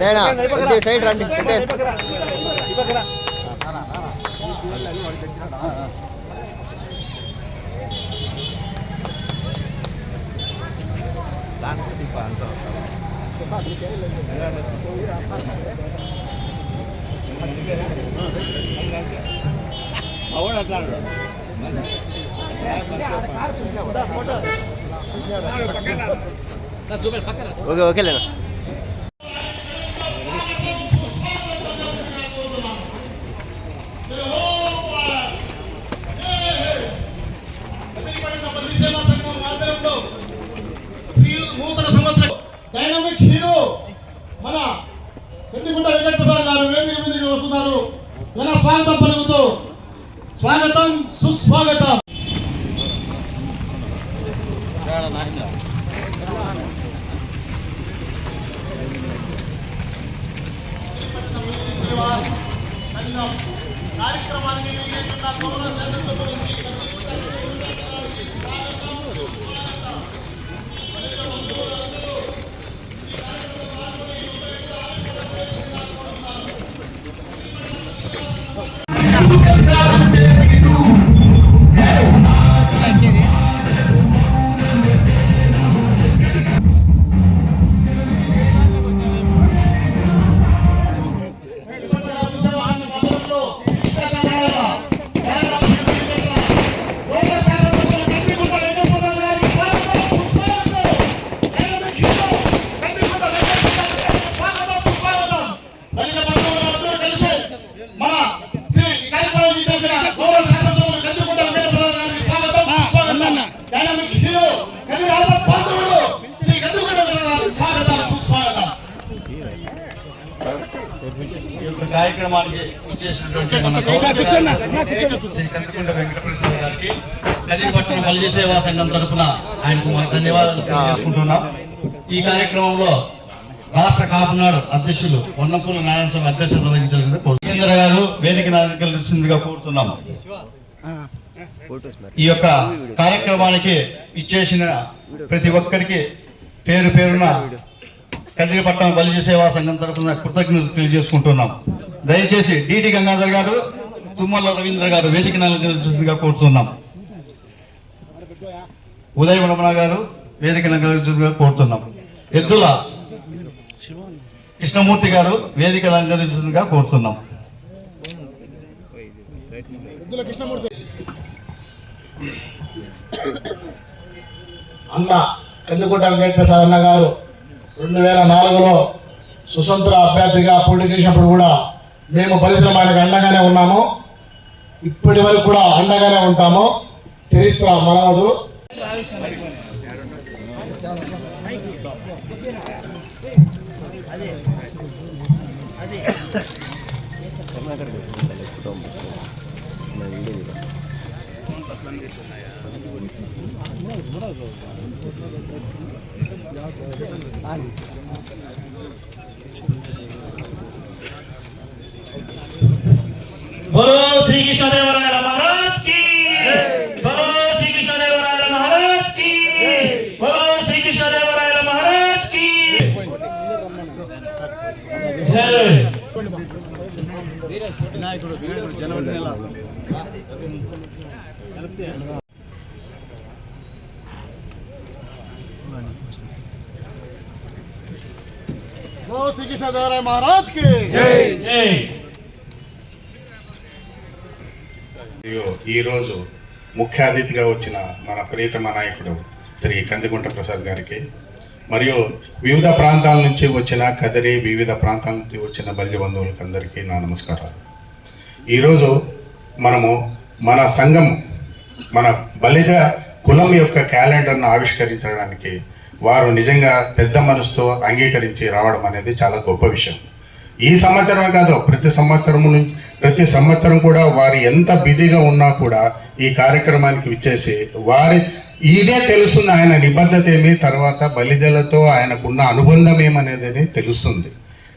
దేనా ఇదే సైడ్ రండి ఇదే ఓకే ఓకేలేనా నూతన సంవత్సరం డైనామిక్ హీరో మన పెద్దిగుంట వెంకటప్రసాద్ గారు వేదిక మీదకి వస్తున్నారు. జన స్వాగతం పలుకుతూ స్వాగతం సుస్వాగతం శ్రీ కందుకుంట వెంకటప్రసాద్ గారికి కదిరిపట్నం పల్లి సేవా సంఘం తరఫున ఆయనకు మా ధన్యవాదాలు తెలియజేసుకుంటున్నాం. ఈ కార్యక్రమంలో రాష్ట్ర కాపునాడు అధ్యక్షులు వన్నపూల నారాయణ స్వామి అధ్యక్షత వహించాలని కోరుతున్నారు గారు వేదిక నాయకులుగా కోరుతున్నాం. ఈ యొక్క కార్యక్రమానికి ఇచ్చేసిన ప్రతి ఒక్కరికి పేరు పేరున కదిరిపట్నం బలిజీ సేవా సంఘం తరఫున కృతజ్ఞతలు తెలియజేసుకుంటున్నాం. దయచేసి డిడి గంగాధర్ గారు తుమ్మల రవీంద్ర గారు వేదిక నలుగురిగా కోరుతున్నాం. ఉదయ రమణ గారు వేదిక నలుగురిగా కోరుతున్నాం. ఎద్దుల కృష్ణమూర్తి గారు వేదిక నలుగురిగా కోరుతున్నాం. అన్న కందుకుంట వెంకటప్రసాద్ అన్న గారు రెండు వేల నాలుగులో సుతంత్ర అభ్యర్థిగా పోటీ చేసినప్పుడు కూడా మేము పరిశ్రమానికి అండగానే ఉన్నాము. ఇప్పటి వరకు కూడా అండగానే ఉంటాము. చరిత్ర మనవదు बोलो श्री कृष्णदेवराय महाराज की। बोलो श्री कृष्णदेवराय महाराज की। बोलो श्री कृष्णदेवराय महाराज की। जय श्री कृष्णदेवराय महाराज की जय जय మరియు ఈరోజు ముఖ్య అతిథిగా వచ్చిన మన ప్రియతమ నాయకుడు శ్రీ కందిగుంట ప్రసాద్ గారికి మరియు వివిధ ప్రాంతాల నుంచి వచ్చిన కదిరి వివిధ ప్రాంతాల నుంచి వచ్చిన బల్జ బంధువులకు అందరికీ నా నమస్కారాలు. ఈరోజు మనము మన సంఘం మన బలిజ కులం యొక్క క్యాలెండర్ను ఆవిష్కరించడానికి వారు నిజంగా పెద్ద మనసుతో అంగీకరించి రావడం అనేది చాలా గొప్ప విషయం. ఈ సంవత్సరమే కాదు ప్రతి సంవత్సరం నుంచి ప్రతి సంవత్సరం కూడా వారు ఎంత బిజీగా ఉన్నా కూడా ఈ కార్యక్రమానికి విచ్చేసి వారి ఇదే తెలుస్తుంది ఆయన నిబద్ధత ఏమి తర్వాత బలిజలతో ఆయనకున్న అనుబంధం ఏమనేది తెలుస్తుంది.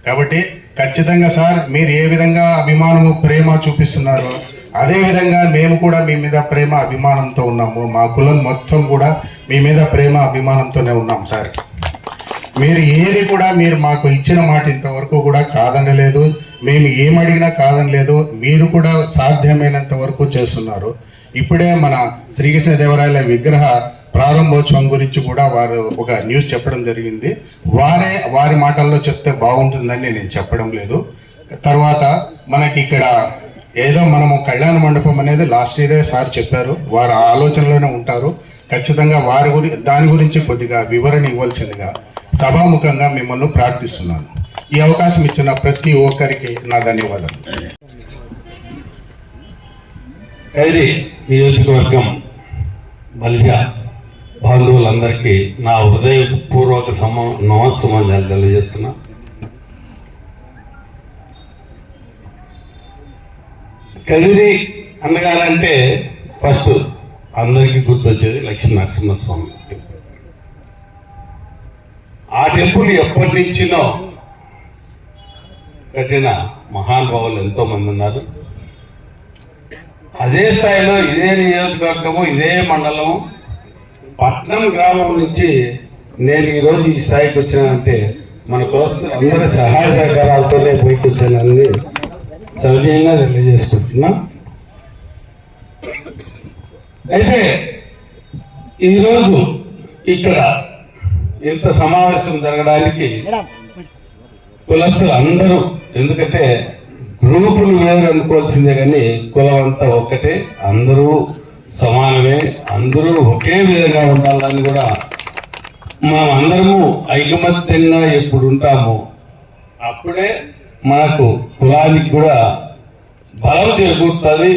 కాబట్టి ఖచ్చితంగా సార్ మీరు ఏ విధంగా అభిమానము ప్రేమ చూపిస్తున్నారో అదేవిధంగా మేము కూడా మీ మీద ప్రేమ అభిమానంతో ఉన్నాము. మా కులం మొత్తం కూడా మీ మీద ప్రేమ అభిమానంతోనే ఉన్నాం సార్. మీరు ఏది కూడా మీరు మాకు ఇచ్చిన మాట ఇంతవరకు కూడా కాదనలేదు. మేము ఏమడిగినా కాదనలేదు. మీరు కూడా సాధ్యమైనంత వరకు చేస్తున్నారు. ఇప్పుడే మన శ్రీకృష్ణదేవరాయల విగ్రహ ప్రారంభోత్సవం గురించి కూడా వారు ఒక న్యూస్ చెప్పడం జరిగింది. వారే వారి మాటల్లో చెప్తే బాగుంటుందని నేను చెప్పడం లేదు. తర్వాత మనకి ఇక్కడ ఏదో మనము కళ్యాణ మండపం అనేది లాస్ట్ ఇయరే సార్ చెప్పారు. వారు ఆలోచనలోనే ఉంటారు. ఖచ్చితంగా వారి గురి దాని గురించి కొద్దిగా వివరణ ఇవ్వాల్సిందిగా సభాముఖంగా మిమ్మల్ని ప్రార్థిస్తున్నాను. ఈ అవకాశం ఇచ్చిన ప్రతి ఒక్కరికి నా ధన్యవాదాలు. కైరి నియోజకవర్గం మల్య బంధువులందరికీ నా హృదయపూర్వక సమ నమస్సమాజాలు తెలియజేస్తున్నా. కదిరి అన్నగారంటే ఫస్ట్ అందరికీ గుర్తొచ్చేది లక్ష్మీ నరసింహస్వామి టెంపుల్. ఆ టెంపుల్ ఎప్పటి నుంచినో కట్టిన మహానుభావులు ఎంతో మంది ఉన్నారు. అదే స్థాయిలో ఇదే నియోజకవర్గము ఇదే మండలము పట్నం గ్రామం నుంచి నేను ఈరోజు ఈ స్థాయికి వచ్చానంటే మన కోసం అందరి సహాయ సహకారాలతోనే పోయి వచ్చానని సవినయంగా తెలియజేసుకుంటున్నా అయితే ఈరోజు ఇక్కడ ఇంత సమావేశం జరగడానికి కులస్తులు అందరూ ఎందుకంటే గ్రూపులు వేరు అనుకోవాల్సిందే కానీ కులం అంతా ఒక్కటే అందరూ సమానమే అందరూ ఒకే విధంగా ఉండాలని కూడా మనం అందరము ఐకమత్యంగా ఎప్పుడు ఉంటామో అప్పుడే మనకు కులానికి కూడా బలం చేకూరుతుంది.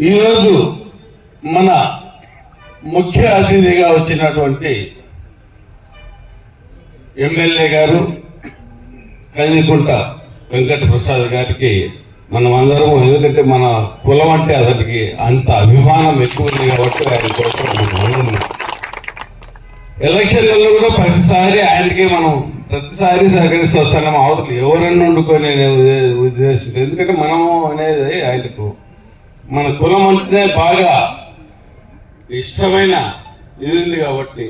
ఈరోజు మన ముఖ్య అతిథిగా వచ్చినటువంటి ఎమ్మెల్యే గారు కదికుంట వెంకట ప్రసాద్ గారికి మనం అందరం ఎందుకంటే మన కులం అంటే అతనికి అంత అభిమానం ఎక్కువ ఉంది కాబట్టి ఆయన కోసం మనం ఎలక్షన్లలో కూడా ప్రతిసారి ఆయనకే మనం ప్రతిసారి సహకరిస్తూ వస్తున్నాం అవతలు ఎవరన్నా వండుకొని ఉద్దేశం ఎందుకంటే మనము అనేది ఆయనకు మన కులం అంటేనే బాగా ఇష్టమైన ఇది ఉంది కాబట్టి.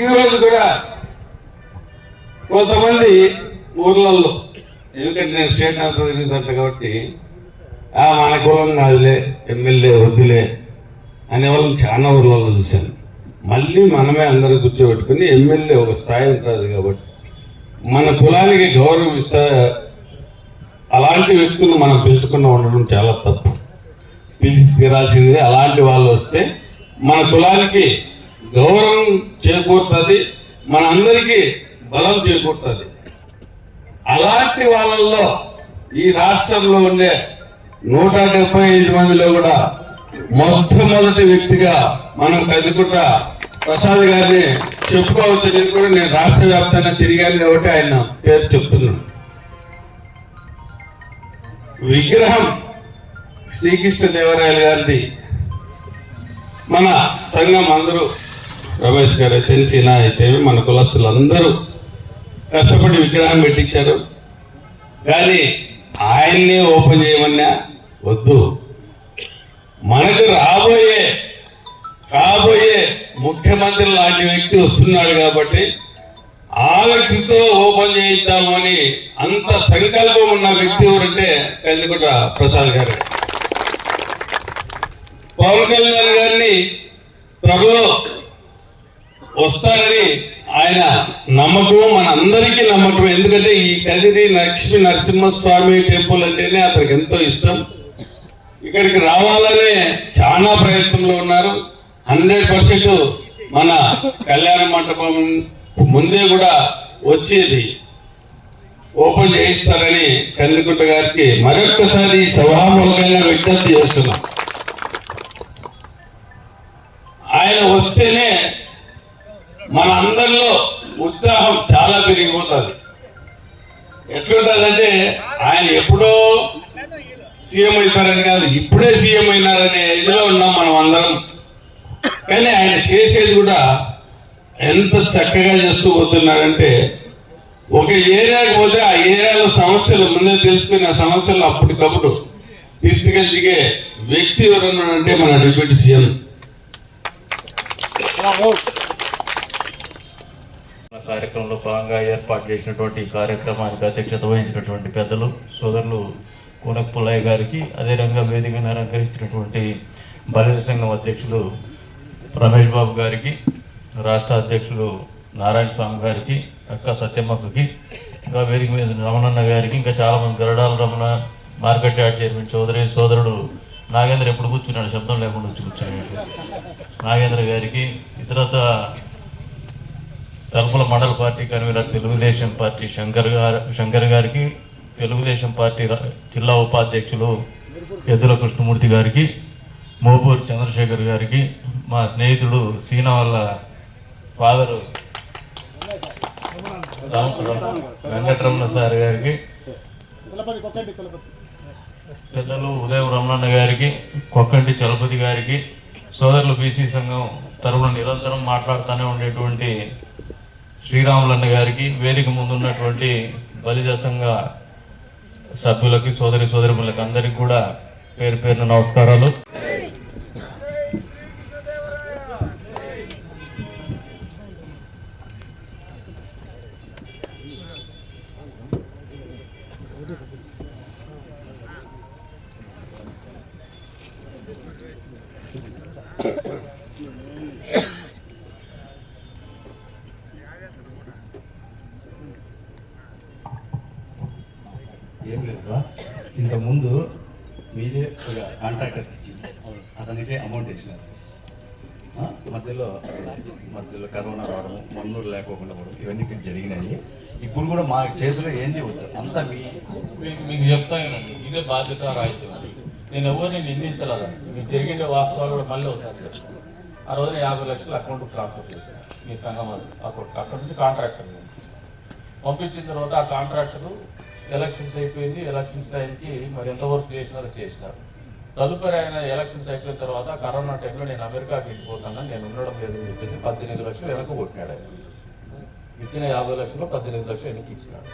ఈరోజు కూడా కొంతమంది ఊర్లలో ఎందుకంటే నేను స్టేట్ అంతా తిరుగుతుంట కాబట్టి ఆ మన కులం కాదులే ఎమ్మెల్యే వద్దులే అనే వాళ్ళని చాలా ఊర్లలో చూశాను. మళ్ళీ మనమే అందరూ కూర్చోబెట్టుకుని ఎమ్మెల్యే ఒక స్థాయి ఉంటుంది కాబట్టి మన కులానికి గౌరవం ఇస్తా అలాంటి వ్యక్తులు మనం పిలుచుకుని ఉండడం చాలా తప్పు. పిలిచి తీరాల్సిందే. అలాంటి వాళ్ళు వస్తే మన కులానికి గౌరవం చేకూరుతుంది మన అందరికీ బలం చేకూరుతుంది. అలాంటి వాళ్ళల్లో ఈ రాష్ట్రంలో ఉండే నూట డెబ్బై ఐదు మందిలో కూడా మొట్టమొదటి వ్యక్తిగా మనం కదుకుంటా ప్రసాద్ గారిని చెప్పుకోవచ్చు నేను కూడా నేను రాష్ట్ర వ్యాప్తంగా తిరిగాను కాబట్టి ఆయన పేరు చెప్తున్నాను. విగ్రహం శ్రీకృష్ణ దేవరాయలు గారిది. మన సంఘం అందరూ రమేష్ గారు తెలిసిన అయితే మన కులస్తులు అందరూ కష్టపడి విగ్రహం పెట్టించారు. కానీ ఆయన్నే ఓపెన్ చేయమన్నా వద్దు. మనకు రాబోయే కాబోయే ముఖ్యమంత్రి లాంటి వ్యక్తి వస్తున్నాడు కాబట్టి ఆ వ్యక్తితో ఓపెన్ చేయిద్దామని అంత సంకల్పం ఉన్న వ్యక్తి ఎవరంటే కందుకుంట ప్రసాద్ గారు. పవన్ కళ్యాణ్ గారిని త్వరలో వస్తారని ఆయన నమ్మకం మన అందరికీ నమ్మకం. ఎందుకంటే ఈ కదిరి లక్ష్మీ నరసింహస్వామి టెంపుల్ అంటేనే అతనికి ఎంతో ఇష్టం. ఇక్కడికి రావాలనే చాలా ప్రయత్నంలో ఉన్నారు. హండ్రెడ్ పర్సెంట్ మన కళ్యాణ మండపం ముందే కూడా వచ్చేది. ఓపెన్ చేయిస్తారని కందికుంట గారికి మరొక్కసారి ఈ సభామూలకంగా విజ్ఞప్తి చేస్తున్నాం. ఆయన వస్తేనే మన అందరిలో ఉత్సాహం చాలా పెరిగిపోతుంది. ఎట్లుంటుందంటే ఆయన ఎప్పుడో సీఎం అవుతారని కాదు ఇప్పుడే సీఎం అయినారనే ఇదిలో ఉన్నాం మనం అందరం. కానీ ఆయన చేసేది కూడా ఎంత చక్కగా చేస్తూ పోతున్నారంటే ఒక ఏరియాకి పోతే ఆ ఏరియాలో సమస్యలు ముందే తెలుసుకుని ఆ సమస్యలు అప్పటికప్పుడు తీర్చగలిగే వ్యక్తి ఎవరన్నా అంటే మన డిప్యూటీ సీఎం. కార్యక్రమంలో భాగంగా ఏర్పాటు చేసినటువంటి కార్యక్రమానికి అధ్యక్షత వహించినటువంటి పెద్దలు సోదరులు కోనక్ పుల్లయ్య గారికి అదేవిధంగా వేదికను అలంకరించినటువంటి బలిత సంఘం అధ్యక్షులు రమేష్ బాబు గారికి రాష్ట్ర అధ్యక్షులు నారాయణ స్వామి గారికి అక్క సత్యమ్మకి ఇంకా వేదిక మీద రమణన్న గారికి ఇంకా చాలామంది Garadala Ramana market yard chairman Chowdary సోదరుడు నాగేంద్ర ఎప్పుడు కూర్చున్నాడు? శబ్దం లేకుండా వచ్చి కూర్చున్నాడు. నాగేంద్ర గారికి ఇతరత తలుపుల మండల party convener Telugudesam party Shankar గారు శంకర్ గారికి తెలుగుదేశం పార్టీ జిల్లా ఉపాధ్యక్షులు ఎద్దుల కృష్ణమూర్తి గారికి మోపూరి చంద్రశేఖర్ గారికి మా స్నేహితుడు సీనా వాళ్ళ ఫాదరు వెంకటరమణ సార్ గారికి పెద్దలు ఉదయం రమణన్న గారికి కొక్కంటి చలపతి గారికి సోదరులు బీసీ సంఘం తరపున నిరంతరం మాట్లాడుతూనే ఉండేటువంటి శ్రీరాములన్న గారికి వేదిక ముందున్నటువంటి బలిజ సంఘ సభ్యులకి సోదరి సోదరిములకి అందరికి కూడా పేరు పేరున నమస్కారాలు. ఏం చేశారు. మధ్యలో మధ్యలో కరోనా రావడం మన్నూరు లేకోకుండా పోవడం ఇవన్నీ జరిగినాయి. ఇప్పుడు కూడా మా చేతిలో ఏంది వద్దు అంతా మీ మీకు మీకు చెప్తానండి ఇదే బాధ్యత రాయితీ నేను ఎవరిని నిందించలేదు మీకు జరిగిన వాస్తవాలు కూడా మళ్ళీ ఒకసారి చెప్తాను. ఆ రోజున యాభై లక్షలు అకౌంట్ ట్రాన్స్ఫర్ చేశాను మీ సంఘం అకౌంట్. అక్కడి నుంచి కాంట్రాక్టర్ పంపించిన తర్వాత ఆ కాంట్రాక్టర్ ఎలక్షన్స్ అయిపోయింది ఎలక్షన్స్ టైంకి మరి ఎంతవరకు చేసినారో చేసినారు. తదుపరి ఆయన ఎలక్షన్స్ అయిపోయిన తర్వాత కరోనా టైంలో నేను అమెరికాకి వెళ్ళిపోతాను? నేను ఉండడం లేదు చెప్పేసి పద్దెనిమిది లక్షలు వెనక కొట్టినాడు ఆయన. ఇచ్చిన యాభై లక్షలు పద్దెనిమిది లక్షలు వెనక్కి ఇచ్చినాడు.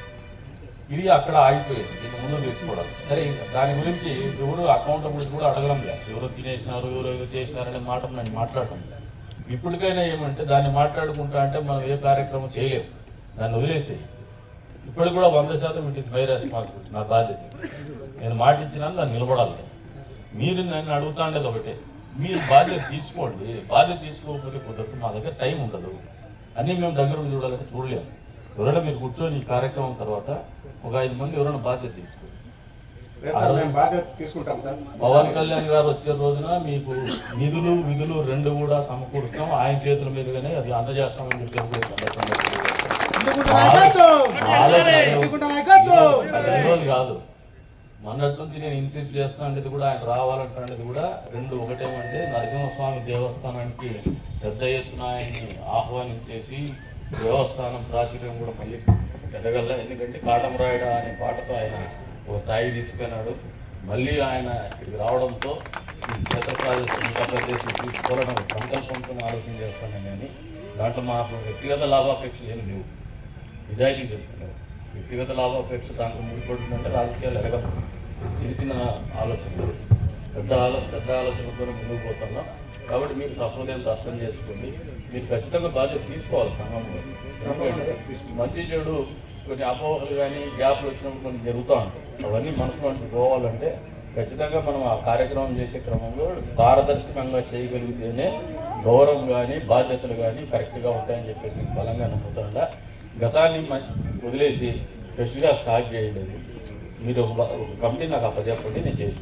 ఇది అక్కడ ఆగిపోయింది. దీన్ని ముందు తీసుకోవడం. సరే ఇంకా దాని గురించి ఎవరు అకౌంట్ గురించి కూడా అడగడం లేదు. ఎవరు తినేసినారు ఎవరు ఏదో చేసినారనే మాట నేను మాట్లాడటం లేదు. ఇప్పటికైనా ఏమంటే దాన్ని మాట్లాడుకుంటా అంటే మనం ఏ కార్యక్రమం చేయలేము. దాన్ని వదిలేసేయి. ఇప్పటికి కూడా వంద శాతం ఇట్ ఇస్ మై రెస్పాన్సిబిలిటీ నా బాధ్యత నేను మాటించినాను దాన్ని నిలబడాలి. మీరు నన్ను అడుగుతా ఉండేది ఒకటే. మీరు బాధ్యత తీసుకోండి. బాధ్యత తీసుకోకపోతే కుదరదు. మా దగ్గర టైం ఉండదు. అన్నీ మేము దగ్గర చూడాలంటే చూడలేము. ఎవరైనా మీరు కూర్చొని ఈ కార్యక్రమం తర్వాత ఒక ఐదు మంది ఎవరైనా బాధ్యత తీసుకోండి. పవన్ కళ్యాణ్ గారు వచ్చే రోజున మీకు నిధులు విధులు రెండు కూడా సమకూరుస్తాం. ఆయన చేతుల మీదుగానే అది అందజేస్తామని చెప్పి కాదు. మొన్నటి నుంచి నేను ఇన్సిస్ట్ చేస్తున్నా అనేది కూడా ఆయన రావాలంటున్నది కూడా రెండు ఒకటేమంటే నరసింహస్వామి దేవస్థానానికి పెద్ద ఎత్తున ఆయన్ని ఆహ్వానించేసి దేవస్థానం ప్రాచుర్యం కూడా మళ్ళీ పెరగల ఎందుకంటే కాటమరాయుడ అనే పాటతో ఆయన ఒక స్థాయి తీసుకున్నాడు మళ్ళీ ఆయన ఇక్కడికి రావడంతో ఈ క్షేత్ర ప్రాజెక్టు ఇంకా తీసుకోవాలని ఒక సంకల్పంతో ఆలోచన చేస్తాను నేను. దాంట్లో మాకు వ్యక్తిగత లాభాపేక్షలు ఏమి లేవు. నిజాయితీ చెప్తున్నారు. వ్యక్తిగత లాభాపేక్ష దాంట్లో ముడిపడుతుందంటే రాజకీయాలు ఎరగదు చిన్న చిన్న ఆలోచనలు. పెద్ద ఆలో పెద్ద ఆలోచనతో ముందుకు పోతున్నాం. కాబట్టి మీరు సఫలతను అర్థం చేసుకోండి. మీరు ఖచ్చితంగా బాధ్యత తీసుకోవాలి సంఘంలో. మంచి చెడు కొన్ని అపోహలు కానీ గ్యాప్లు వచ్చినప్పుడు కొన్ని జరుగుతూ ఉంటాయి. అవన్నీ మనసులో పోవాలంటే ఖచ్చితంగా మనం ఆ కార్యక్రమం చేసే క్రమంలో పారదర్శకంగా చేయగలిగితేనే గౌరవం కానీ బాధ్యతలు కానీ కరెక్ట్గా ఉంటాయని చెప్పేసి బలంగా నమ్ముతుండ గతాన్ని వదిలేసి ఫ్రెష్గా స్టార్ట్ చేయండి. మీరు ఒక కమిటీ నాకు అప్పచెప్పండి నేను చేసి